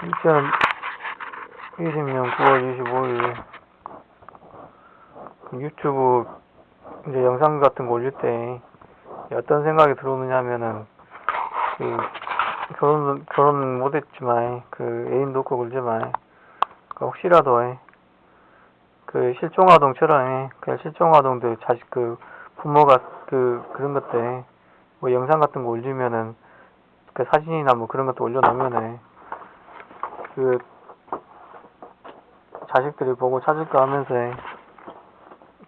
2020년 9월 25일 유튜브 이제 영상 같은 거 올릴 때 어떤 생각이 들어오느냐 하면은 그 결혼 결혼 못했지만 그 애인 놓고 그러지만 그 혹시라도 그 실종 아동처럼 그 실종 아동들 자식 그 부모가 그 그런 것들 뭐 영상 같은 거 올리면은 그 사진이나 뭐 그런 것도 올려놓으면은 그 자식들이 보고 찾을까 하면서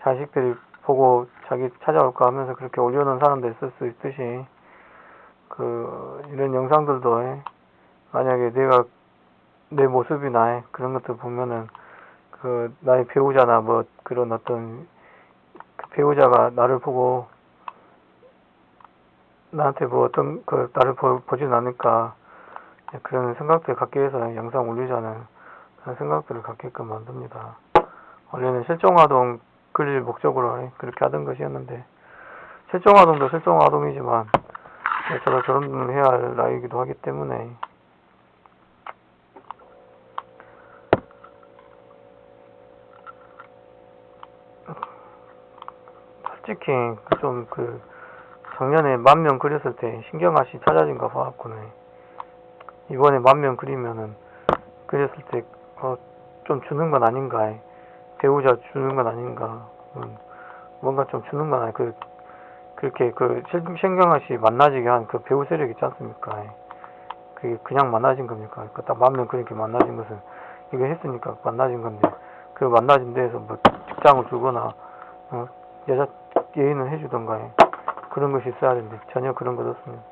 자식들이 보고 자기 찾아올까 하면서 그렇게 올려놓은 사람도 있을 수 있듯이 그 이런 영상들도 만약에 내가 내 모습이나 그런 것들 보면은 그 나의 배우자나 뭐 그런 어떤 그 배우자가 나를 보고 나한테 뭐 어떤 그 나를 보, 보진 않을까 그런 생각들 갖게 해서 영상 올리자는 그런 생각들을 갖게끔 만듭니다. 원래는 실종아동 끌릴 목적으로 그렇게 하던 것이었는데 실종아동도 실종아동이지만 저도 결혼을 해야 할 나이기도 하기 때문에 솔직히 좀 그 작년에 만 명 그렸을 때 신경아씨 찾아진 거 봐갖고는 이번에 만명 그리면은 그렸을 때 어, 좀 주는 건 아닌가 배우자 주는 건 아닌가 음, 뭔가 좀 주는 건 아니 그 그렇게 그 신- 신경아씨 만나지게 한 그 배우 세력 있지 않습니까 그게 그냥 만나진 겁니까 그딱 만명 그렇게 만나진 것은 이거 했으니까 만나진 건데 그 만나진 데에서 뭐 직장을 주거나 어, 여자 예의는 해주던가 해. 그런 것이 있어야 되는데 전혀 그런 것 없습니다.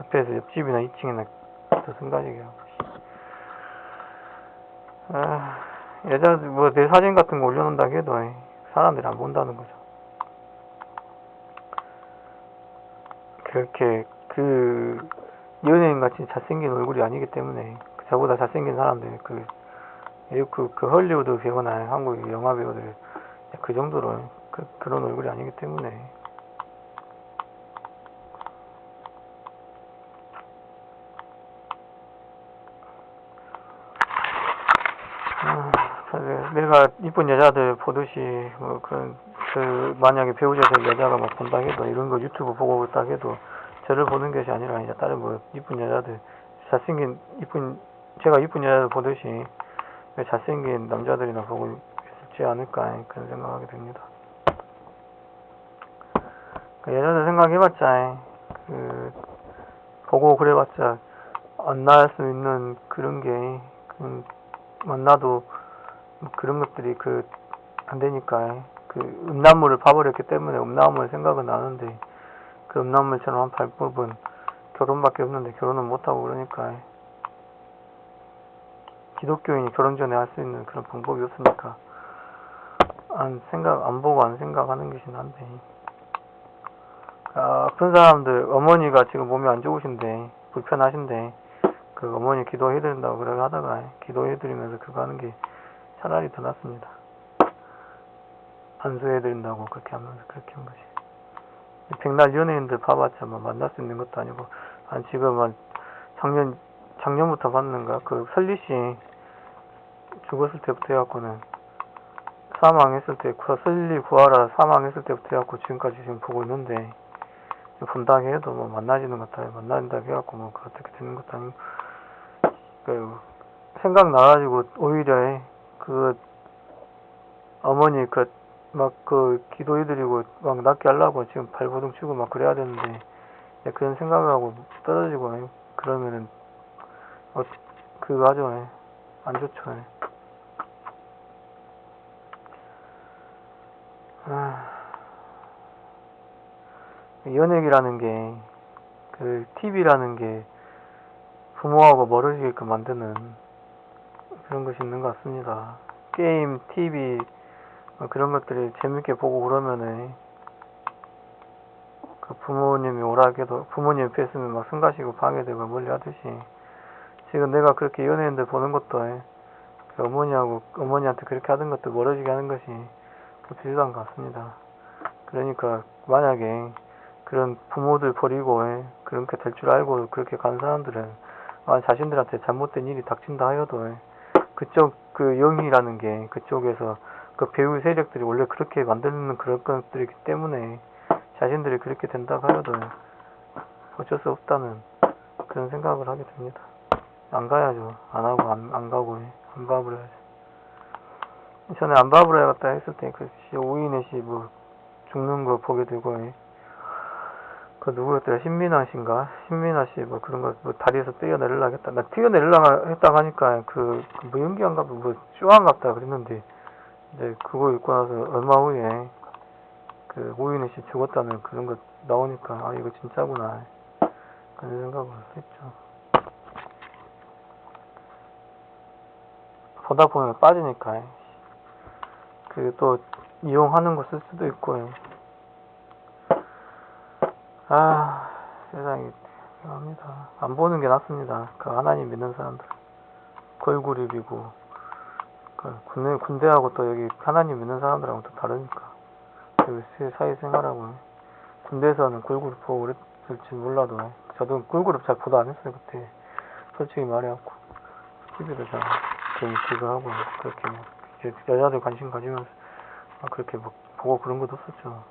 옆에서 옆집이나 2층이나 더 승가지게 하고 아, 여자 뭐 내 사진 같은 거 올려놓는다 해도 사람들이 안 본다는 거죠. 그렇게 그 연예인 같이 잘생긴 얼굴이 아니기 때문에 저보다 잘생긴 사람들 그, 그, 그 헐리우드 배우나 한국 영화 배우들 그 정도로 그, 그런 얼굴이 아니기 때문에 아, 그래, 내가 이쁜 여자들 보듯이 뭐 그런 그 만약에 배우자들 여자가 막 본다 해도 이런 거 유튜브 보고 있다 해도 저를 보는 것이 아니라 이제 다른 뭐 이쁜 여자들 잘생긴 이쁜 제가 이쁜 여자들 보듯이 잘생긴 남자들이나 보고 있지 않을까 그런 생각하게 됩니다. 그 여자들 생각해봤자 그 보고 그래봤자 안 나을 수 있는 그런 게 그, 만나도 뭐 그런 것들이 그 안 되니까 그 음란물을 봐버렸기 때문에 음란물 생각은 나는데 그 음란물처럼 한 발법은 결혼밖에 없는데 결혼은 못하고 그러니까 기독교인이 결혼 전에 할 수 있는 그런 방법이 없으니까 안 생각 안 보고 안 생각하는 것이 난데. 아, 아픈 사람들 어머니가 지금 몸이 안 좋으신데 불편하신데 그 어머니 기도해드린다고 그러고 하다가 기도해드리면서 그거 하는 게 차라리 더 낫습니다. 안수해드린다고 그렇게 하면서 그렇게 한 것이. 백날 연예인들 봐봤자 뭐 만날 수 있는 것도 아니고 한 지금 한 작년 작년부터 봤는가 그 설리 씨 죽었을 때부터 해갖고는 사망했을 때 구- 설리 구하라 사망했을 때부터 해갖고 지금까지 지금 보고 있는데 본다 해도 뭐 만나지는 것도 아니고 만난다 해갖고 뭐그 어떻게 되는 것도 아니고 그 생각나가지고 오히려 그 어머니 그 막 그 기도해드리고 막 낫게 하려고 지금 발버둥 치고 막 그래야 되는데 예, 그런 생각을 하고 떨어지고 예, 그러면은 어, 그거 예, 안 좋죠. 예. 아, 연예기라는 게, 그, TV라는 게 부모하고 멀어지게끔 만드는 그런 것이 있는 것 같습니다. 게임, TV, 뭐 그런 것들이 재밌게 보고 그러면은, 그 부모님이 오락해도, 부모님 옆에 있으면 막 승가시고 방해되고 멀리 하듯이, 지금 내가 그렇게 연예인들 보는 것도, 예, 그 어머니하고, 어머니한테 그렇게 하던 것도 멀어지게 하는 것이 그 비슷한 것 같습니다. 그러니까, 만약에, 그런 부모들 버리고 예, 그렇게 될 줄 알고 그렇게 간 사람들은 아, 자신들한테 잘못된 일이 닥친다 하여도 그쪽 그 영이라는 게 그쪽에서 그 배우 세력들이 원래 그렇게 만드는 그런 것들이기 때문에 자신들이 그렇게 된다고 하여도 어쩔 수 없다는 그런 생각을 하게 됩니다. 안 가야죠. 안 하고 안, 안 가고 안 밥을 해야죠. 전에 안밥을 해야겠다 했을 때 그 오인의 씨뭐 죽는 거 보게 되고 예. 그 누구였더라? 신민아 씨인가? 신민아 씨 뭐 그런 거뭐 다리에서 뛰어내리려 하겠다. 나 뛰어내리려 했다 하니까 그, 그 무연기한가 뭐 쇼한갑다 그랬는데 이제 그거 읽고 나서 얼마 후에 그 오인혜 씨 죽었다는 그런 거 나오니까 아 이거 진짜구나. 그런 생각을 했죠. 보다 보면 빠지니까. 그 또 이용하는 거 쓸 수도 있고 아 세상이 합니다. 안 보는 게 낫습니다. 그 하나님 믿는 사람들. 걸그룹이고 그 군대 군대하고 또 여기 하나님 믿는 사람들하고 또 다르니까. 그 사- 사회생활하고. 군대에서는 걸그룹 보고 그랬을지 몰라도 저도 걸그룹 잘 보도 안 했어요 그때. 솔직히 말해갖고. TV도 잘 그, 그거 하고 그렇게 뭐 여자들 관심 가지면서 막 그렇게 막 보고 그런 것도 없었죠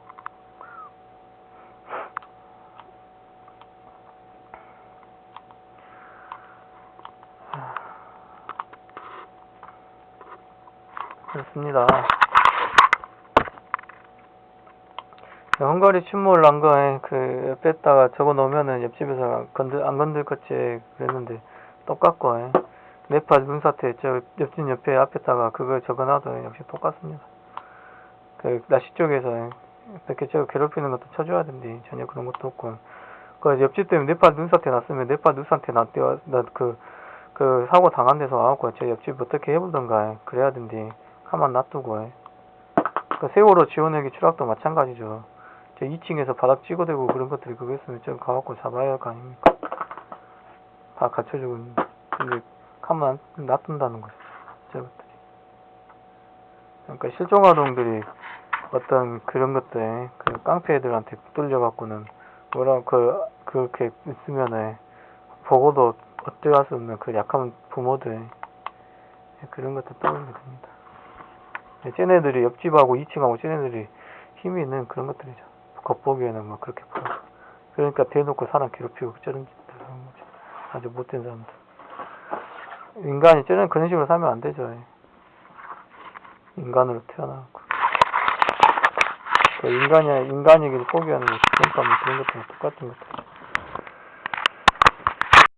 그렇습니다. 그 헝가리 침몰 난 거에 그 뺐다가 적어 놓으면은 옆집에서 건들 안 건들 거지 그랬는데 똑같고 예. 네팔 눈사태 저 옆집 옆에 앞에다가 그거 적어놔도 역시 똑같습니다. 그 나시 쪽에서 예. 이렇게 저 괴롭히는 것도 쳐줘야 된대 전혀 그런 것도 없고 그 옆집 때문에 네팔 눈사태 났으면 네팔 눈사태 났대요 나그 그 사고 당한 데서 와갖고 저 옆집 어떻게 해보던가 예. 그래야 된대 가만 놔두고 예. 그 세월호 지원회기 추락도 마찬가지죠. 저 2층에서 바닥 찍어대고 그런 것들이 그거 있으면 저 가갖고 잡아야 할 거 아닙니까? 다 갖춰주고. 근데 가만 안 놔둔다는 거죠. 저것들이. 그러니까 실종 아동들이 어떤 그런 것들, 그 깡패들한테 뚫려갖고는 뭐라 그 그렇게 있으면은 보고도 어찌할 수 없는 그 약한 부모들 그런 것들 떠올리게 됩니다. 네, 쟤네들이 옆집하고 2층하고 쟤네들이 힘이 있는 그런 것들이죠. 겉보기에는 막 그렇게 보여. 그러니까 대놓고 사람 괴롭히고 저런 짓들 하는 거죠. 아주 못된 사람들. 인간이 저런 그런 식으로 살면 안 되죠. 인간으로 태어나고. 그 인간이 인간이기를 포기하는 거, 그러니까 뭐 그런 것도 똑같은 것들.